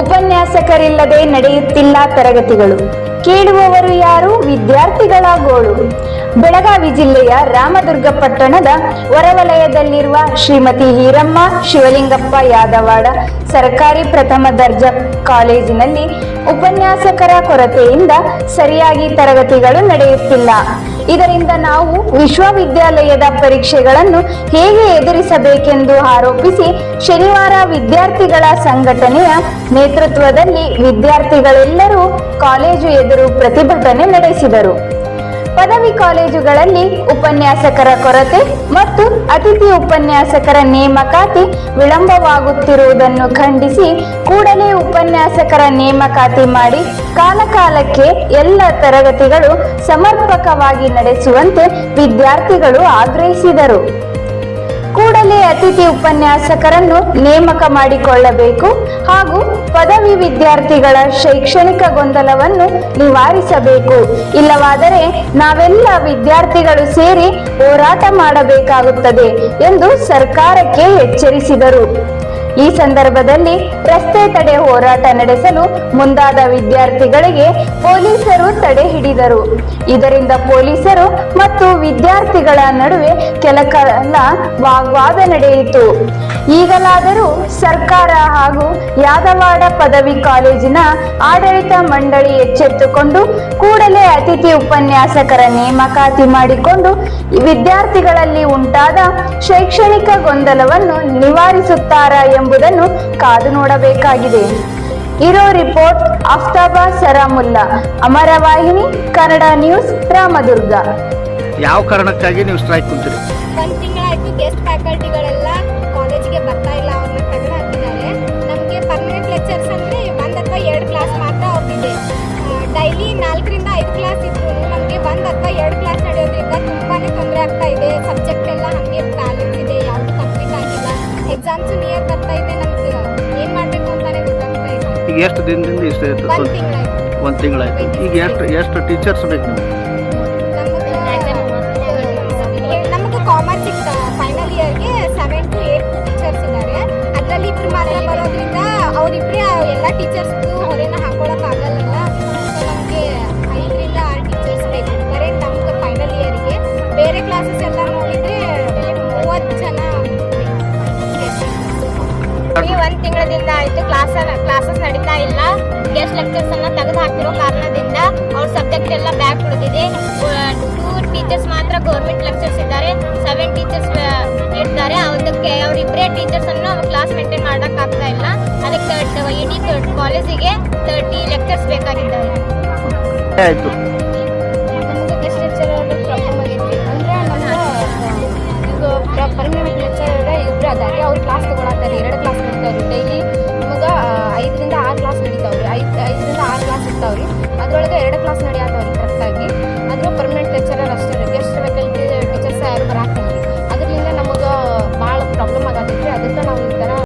ಉಪನ್ಯಾಸಕರಿಲ್ಲದೆ ನಡೆಯುತ್ತಿಲ್ಲ ತರಗತಿಗಳು. ಕೇಳುವವರು ಯಾರು? ವಿದ್ಯಾರ್ಥಿಗಳ ಗೋಳು. ಬೆಳಗಾವಿ ಜಿಲ್ಲೆಯ ರಾಮದುರ್ಗ ಪಟ್ಟಣದ ಹೊರವಲಯದಲ್ಲಿರುವ ಶ್ರೀಮತಿ ಹೀರಮ್ಮ ಶಿವಲಿಂಗಪ್ಪ ಯಾದವಾಡ ಸರ್ಕಾರಿ ಪ್ರಥಮ ದರ್ಜಾ ಕಾಲೇಜಿನಲ್ಲಿ ಉಪನ್ಯಾಸಕರ ಕೊರತೆಯಿಂದ ಸರಿಯಾಗಿ ತರಗತಿಗಳು ನಡೆಯುತ್ತಿಲ್ಲ. ಇದರಿಂದ ನಾವು ವಿಶ್ವವಿದ್ಯಾಲಯದ ಪರೀಕ್ಷೆಗಳನ್ನು ಹೇಗೆ ಎದುರಿಸಬೇಕೆಂದು ಆರೋಪಿಸಿ ಶನಿವಾರ ವಿದ್ಯಾರ್ಥಿಗಳ ಸಂಘಟನೆಯ ನೇತೃತ್ವದಲ್ಲಿ ವಿದ್ಯಾರ್ಥಿಗಳೆಲ್ಲರೂ ಕಾಲೇಜು ಎದುರು ಪ್ರತಿಭಟನೆ ನಡೆಸಿದರು. ಪದವಿ ಕಾಲೇಜುಗಳಲ್ಲಿ ಉಪನ್ಯಾಸಕರ ಕೊರತೆ ಮತ್ತು ಅತಿಥಿ ಉಪನ್ಯಾಸಕರ ನೇಮಕಾತಿ ವಿಳಂಬವಾಗುತ್ತಿರುವುದನ್ನು ಖಂಡಿಸಿ ಕೂಡಲೇ ಉಪನ್ಯಾಸಕರ ನೇಮಕಾತಿ ಮಾಡಿ ಕಾಲಕಾಲಕ್ಕೆ ಎಲ್ಲ ತರಗತಿಗಳು ಸಮರ್ಪಕವಾಗಿ ನಡೆಸುವಂತೆ ವಿದ್ಯಾರ್ಥಿಗಳು ಆಗ್ರಹಿಸಿದರು. ಕೂಡಲೇ ಅತಿಥಿ ಉಪನ್ಯಾಸಕರನ್ನು ನೇಮಕ ಮಾಡಿಕೊಳ್ಳಬೇಕು ಹಾಗೂ ಪದವಿ ವಿದ್ಯಾರ್ಥಿಗಳ ಶೈಕ್ಷಣಿಕ ಗೊಂದಲವನ್ನು ನಿವಾರಿಸಬೇಕು. ಇಲ್ಲವಾದರೆ ನಾವೆಲ್ಲ ವಿದ್ಯಾರ್ಥಿಗಳು ಸೇರಿ ಹೋರಾಟ ಮಾಡಬೇಕಾಗುತ್ತದೆ ಎಂದು ಸರ್ಕಾರಕ್ಕೆ ಎಚ್ಚರಿಸಿದರು. ಈ ಸಂದರ್ಭದಲ್ಲಿ ರಸ್ತೆ ತಡೆ ಹೋರಾಟ ನಡೆಸಲು ಮುಂದಾದ ವಿದ್ಯಾರ್ಥಿಗಳಿಗೆ ಪೊಲೀಸರು ತಡೆ ಹಿಡಿದರು. ಇದರಿಂದ ಪೊಲೀಸರು ಮತ್ತು ವಿದ್ಯಾರ್ಥಿಗಳ ನಡುವೆ ಕೆಲ ಕಾಲ ವಾಗ್ವಾದ ನಡೆಯಿತು. ಈಗಲಾದರೂ ಸರ್ಕಾರ ಹಾಗೂ ಯಾದವಾಡ ಪದವಿ ಕಾಲೇಜಿನ ಆಡಳಿತ ಮಂಡಳಿ ಎಚ್ಚೆತ್ತುಕೊಂಡು ಕೂಡಲೇ ಅತಿಥಿ ಉಪನ್ಯಾಸಕರ ನೇಮಕಾತಿ ಮಾಡಿಕೊಂಡು ವಿದ್ಯಾರ್ಥಿಗಳಲ್ಲಿ ಉಂಟಾದ ಶೈಕ್ಷಣಿಕ ಗೊಂದಲವನ್ನು ನಿವಾರಿಸುತ್ತಾರಾ ಎಂಬುದನ್ನು ಕಾದು ನೋಡಬೇಕಾಗಿದೆ. ಇರೋ ರಿಪೋರ್ಟ್ ಅಫ್ತಾಬಾ ಸರಾಮುಲ್ಲಾ ಅಮರವಾಹಿನಿ ಕನ್ನಡ ನ್ಯೂಸ್ ರಾಮದುರ್ಗ. ಯಾವ ಕಾರಣಕ್ಕಾಗಿ ನೀವು ಸ್ಟ್ರೈಕ್ ಕುಂತೀರಿ? ಒಂದು ತಿಂಗಳಾಯ್ತು ಗೆಸ್ಟ್ ಫ್ಯಾಕಲ್ಟಿಗಳೆಲ್ಲ ಅಥವಾ ಎರಡು ಕ್ಲಾಸ್ ನಡೆಯೋದ್ರಿಂದ ತುಂಬಾ ತೊಂದರೆ ಆಗ್ತಾ ಇದೆ. ಸಬ್ಜೆಕ್ಟ್ ಎಲ್ಲ ಹಾಗೆ ಬ್ಯಾಲೆನ್ಸ್ ಇದೆ ಯಾವುದು ಕಂಪ್ಲೀಟ್ ಆಗಿಲ್ಲ. ಎಕ್ಸಾಮ್ಸ್ ನಿಯರ್ ಬರ್ತಾ ಇದೆ ನಮ್ಗೆ ಏನು ಮಾಡಬೇಕು ಅಂತಾನೆ ಗೊತ್ತಾಗ್ತಾ ಇಲ್ಲ. ಈಗ ಎಷ್ಟು ದಿನದಿಂದ ಇಷ್ಟ ಒಂದು ತಿಂಗಳಾಯ್ತು. ಒಂದು ತಿಂಗಳಾಯ್ತು. ಈಗ ಎಷ್ಟು ಎಷ್ಟು ಟೀಚರ್ಸ್ ಬೇಕು ನಿಮ್ಗೆ? ತಿಂಗಳದಿಂದ ಆಯ್ತು ಕ್ಲಾಸ್ ಕ್ಲಾಸಸ್ ನಡೀತಾ ಇಲ್ಲ. ಗೆಸ್ಟ್ ಲೆಕ್ಚರ್ಸ್ ಅನ್ನ ತೆಗೆದು ಹಾಕಿರೋ ಕಾರಣದಿಂದ ಅವ್ರ ಸಬ್ಜೆಕ್ಟ್ ಎಲ್ಲ ಬ್ಯಾಕ್ ಉಳಿದಿದೆ. ಟೂ ಟೀಚರ್ಸ್ ಮಾತ್ರ ಗೌರ್ಮೆಂಟ್ ಲೆಕ್ಚರ್ಸ್ ಇದ್ದಾರೆ. ಸೆವೆನ್ ಟೀಚರ್ಸ್ ಇರ್ತಾರೆ. ಅದಕ್ಕೆ ಅವರಿಬ್ಬರೇ ಟೀಚರ್ಸ್ ಅನ್ನು ಕ್ಲಾಸ್ ಮೇಂಟೈನ್ ಮಾಡಕ್ ಆಗ್ತಾ ಇಲ್ಲ. ಅದಕ್ಕೆ ಇಡೀ ಕಾಲೇಜಿಗೆ ತರ್ಟಿ ಲೆಕ್ಚರ್ಸ್ ಬೇಕಾಗಿದ್ದಾರೆ ಆಯಿತು. ಇರ್ತಾವ್ರಿ ಅದ್ರೊಳಗೆ ಎರಡು ಕ್ಲಾಸ್ ನಡೆಯತ್ತವ್ರಿ ಕರೆಕ್ಟಾಗಿ ಅದ್ರ